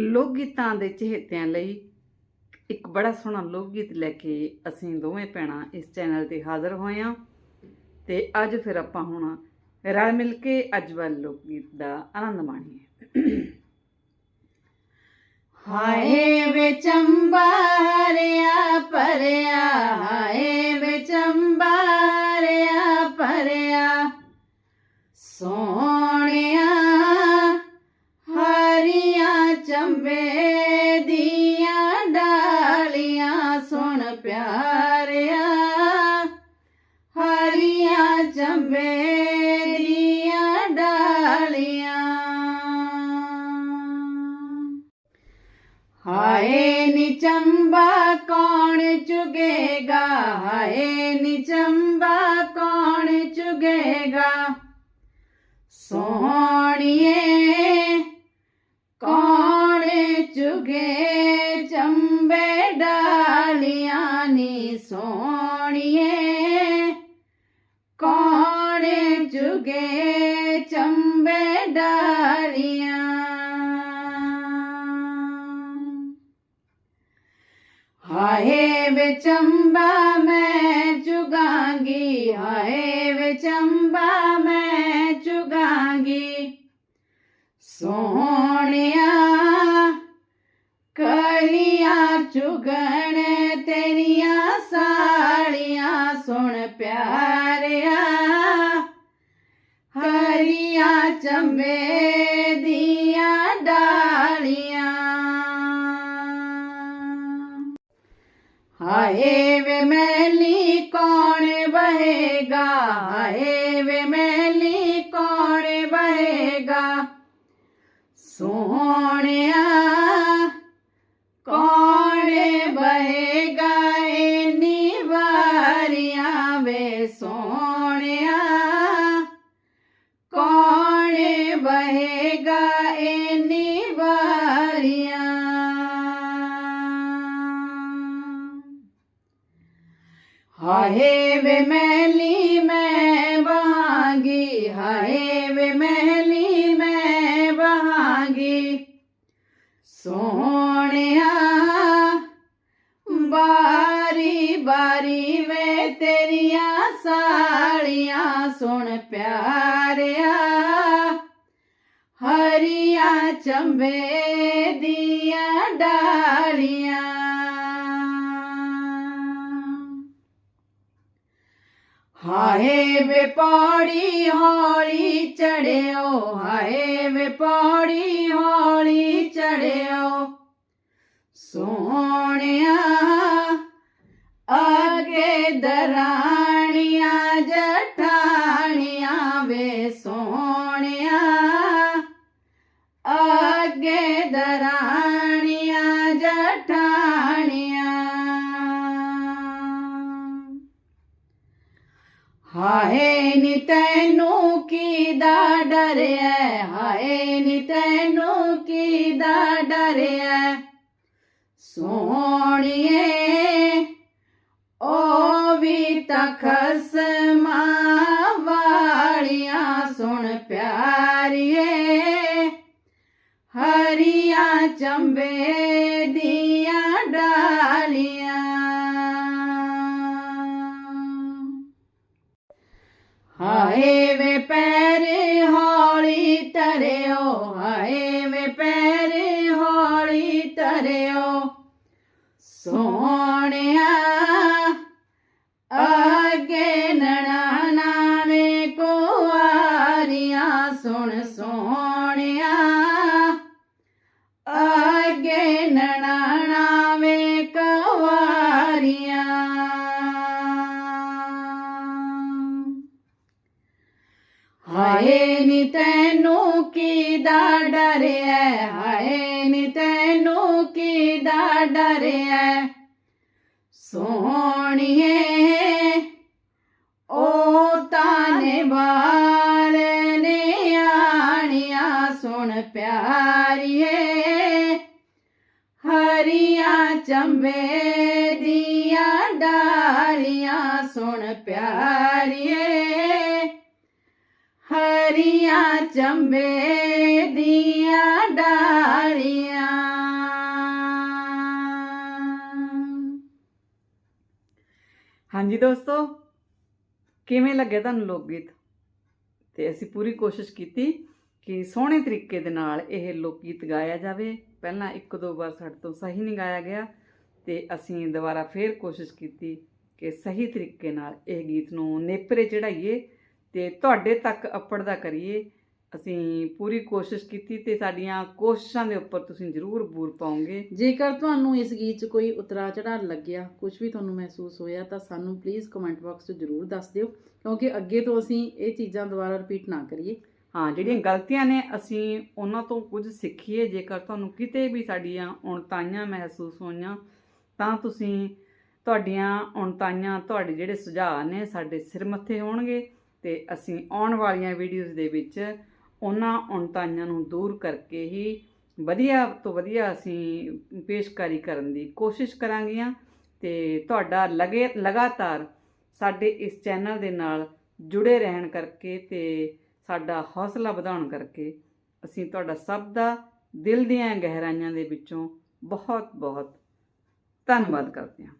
ਲੋਕ ਗੀਤਾਂ ਦੇ ਚਹੇਤਿਆਂ ਲਈ ਇੱਕ ਬੜਾ ਸੋਹਣਾ ਲੋਕ ਗੀਤ ਲੈ ਕੇ ਅਸੀਂ ਦੋਵੇਂ ਭੈਣਾਂ ਇਸ ਚੈਨਲ ਤੇ ਹਾਜ਼ਰ ਹੋਏ ਹਾਂ। ਤੇ ਅੱਜ ਫਿਰ ਆਪਾਂ ਹੁਣ ਰਲ ਮਿਲ ਕੇ ਅੱਜ ਵਾਲੇ ਲੋਕ ਗੀਤ ਦਾ ਆਨੰਦ ਮਾਣੀਏ। ਹਾਏ ਵੇ ਚੰਬਾਰਿਆ ਪਰਿਆ ਹਾਏ ਵੇ ਚੰਬਾਰਿਆ ਪਰਿਆ ਸੋਹਣਿਆ ਸੁਣ ਪਿਆਰਿਆ ਹਰੀਆਂ ਚੰਬੇ ਦੀਆਂ ਡਾਲੀਆਂ ਹਾਏ ਨੀ ਚੰਬਾ ਕੌਣ ਚੁਗੇਗਾ ਹਾਏ ਨੀ ਚੁਗੇ ਚੰਬੇ ਡਾਲੀਆਂ। ਹਾਏ ਵੇ ਚੰਬਾ ਮੈਂ ਚੁਗਾਂਗੀ ਹਾਏ ਵੇ ਚੰਬਾ ਮੈਂ ਚੁਗਾਂਗੀ। ਸੋਹਣਿਆ ਹਾਏ ਵੇ ਮੈਲੀ ਕੌਣ ਬਹੇਗਾ ਹਾਏ ਵੇ ਮੈਲੀ ਕੌਣ ਬਹੇਗਾ ਸੋਹਣਿਆ ਹਾਏ ਵੇ ਮੈਲੀ ਮੈਂ ਬਹਾਂਗੀ ਹਾਏ ਵੇ ਮੈਲੀ ਮੈਂ ਬਹਾਂਗੀ ਸੋਹਣਿਆ ਬਾਰੀ ਬਾਰੀ ਵੇ ਤੇਰੀਆਂ ਸਾਲੀਆਂ ਸੁਣ ਪਿਆਰਿਆ ਹਰੀਆਂ ਚੰਬੇ ਦੀਆਂ ਡਾਲੀਆਂ ਹਾਏ ਵੇ ਪੌੜੀ ਹੌਲੀ ਚੜਿਓ ਹਾਏ ਵੇ ਪੌੜੀ ਹੌਲੀ ਚੜਿਓ। ਸੋਹਣਿਆ ਅੱਗੇ ਦਰਾਣੀਆਂ ਹਾਏ ਨੀ ਤੈਨੂੰ ਕੀ ਦਾ ਡਰਿਆ ਹਾਏ ਨੀ ਤੈਨੂੰ ਕੀ ਦਾ ਡਰਿਆ ਸੋਹਣੀਏ ਓ ਵੀ ਤਖਸਮਾਂ ਵਾਲੀਆਂ ਸੁਣ ਪਿਆਰੀਏ। ਹਰੀਆਂ ਚੰਬੇ ਦੀਆਂ ਡਾਲੀਆਂ ਹਾਏ ਵੇ ਪੈਰ ਹੌਲੀ ਤਰਿਓ ਹਾਏ ਵੇ ਪੈਰ ਹੌਲੀ ਤਰਿਓ ਸੋਹਣਿਆ ਆ ਹਾਏ ਨੀ ਤੈਨੂੰ ਕੀ ਦਾ ਡਰਿਆ ਹਾਏ ਨੀ ਤੈਨੂੰ ਕੀ ਦਾ ਡਰਿਆ ਸੋਹਣੀਏ, ਓ ਤਾਨੇ ਵਾਲ ਨੇ ਆਣੀਆਂ ਸੁਣ ਪਿਆਰੀਏ। ਹਰੀਆਂ ਚੰਬੇ ਦੀਆਂ ਡਾਲੀਆਂ ਸੁਣ ਪਿਆਰੀਏ। ਹਾਂਜੀ ਦੋਸਤੋ, ਕਿਵੇਂ ਲੱਗੇ ਤੁਹਾਨੂੰ ਲੋਕ ਗੀਤ ਤੇ ਅਸੀਂ ਪੂਰੀ ਕੋਸ਼ਿਸ਼ ਕੀਤੀ ਕਿ ਸੋਹਣੇ ਤਰੀਕੇ ਦੇ ਨਾਲ ਇਹ ਲੋਕ ਗੀਤ ਗਾਇਆ ਜਾਵੇ। ਪਹਿਲਾਂ ਇੱਕ ਦੋ ਵਾਰ ਸਾਡੇ ਤੋਂ ਸਹੀ ਨਹੀਂ ਗਾਇਆ ਗਿਆ ਤੇ ਅਸੀਂ ਦੁਬਾਰਾ ਫੇਰ ਕੋਸ਼ਿਸ਼ ਕੀਤੀ ਕਿ ਸਹੀ ਤਰੀਕੇ ਨਾਲ ਇਹ ਗੀਤ ਨੂੰ ਨੇਪਰੇ ਚੜਾਈਏ ਤੇ ਤੁਹਾਡੇ ਤੱਕ ਅਪੜਦਾ ਕਰੀਏ। ਅਸੀਂ ਪੂਰੀ ਕੋਸ਼ਿਸ਼ ਕੀਤੀ ਤੇ ਸਾਡੀਆਂ ਕੋਸ਼ਿਸ਼ਾਂ ਦੇ ਉੱਪਰ ਤੁਸੀਂ ਜ਼ਰੂਰ ਬੂਰ ਪਾਓਗੇ। ਜੇਕਰ ਤੁਹਾਨੂੰ ਇਸ ਗੀਤ 'ਚ ਕੋਈ ਉਤਰਾ ਚੜਾ ਲੱਗਿਆ ਕੁਝ ਵੀ ਤੁਹਾਨੂੰ ਮਹਿਸੂਸ ਹੋਇਆ ਤਾਂ ਸਾਨੂੰ ਪਲੀਜ਼ ਕਮੈਂਟ ਬਾਕਸ 'ਚ ਜ਼ਰੂਰ ਦੱਸ ਦਿਓ ਕਿਉਂਕਿ ਅੱਗੇ ਤੋਂ ਅਸੀਂ ਇਹ ਚੀਜ਼ਾਂ ਦੁਬਾਰਾ ਰਿਪੀਟ ਨਾ ਕਰੀਏ। ਹਾਂ ਜਿਹੜੀਆਂ ਗਲਤੀਆਂ ਨੇ ਅਸੀਂ ਉਹਨਾਂ ਤੋਂ ਕੁਝ ਸਿੱਖੀਏ। ਜੇਕਰ ਤੁਹਾਨੂੰ ਕਿਤੇ ਵੀ ਸਾਡੀਆਂ ਉਣਤਾਈਆਂ ਮਹਿਸੂਸ ਹੋਈਆਂ ਤਾਂ ਤੁਸੀਂ ਤੁਹਾਡੀਆਂ ਉਣਤਾਈਆਂ ਤੁਹਾਡੇ ਜਿਹੜੇ ਸੁਝਾਅ ਨੇ ਸਾਡੇ ਸਿਰ ਮੱਥੇ ਹੋਣਗੇ ਤੇ ਅਸੀਂ ਆਉਣ ਵਾਲੀਆਂ ਵੀਡੀਓਜ਼ ਦੇ ਵਿੱਚ ਉਹਨਾਂ ਉਣਤਾਈਆਂ ਨੂੰ ਦੂਰ ਕਰਕੇ ਹੀ ਵਧੀਆ ਤੋਂ ਵਧੀਆ ਅਸੀਂ ਪੇਸ਼ਕਾਰੀ ਕਰਨ ਦੀ ਕੋਸ਼ਿਸ਼ ਕਰਾਂਗੀਆਂ ਤੇ ਤੁਹਾਡਾ ਲਗੇ ਲਗਾਤਾਰ ਸਾਡੇ ਇਸ ਚੈਨਲ ਦੇ ਨਾਲ ਜੁੜੇ ਰਹਿਣ ਕਰਕੇ ਤੇ ਸਾਡਾ ਹੌਸਲਾ ਵਧਾਉਣ ਕਰਕੇ ਅਸੀਂ ਤੁਹਾਡਾ ਸਭ ਦਾ ਦਿਲ ਦੀਆਂ ਗਹਿਰਾਈਆਂ ਦੇ ਵਿੱਚੋਂ ਬਹੁਤ ਬਹੁਤ ਧੰਨਵਾਦ ਕਰਦੇ ਹਾਂ।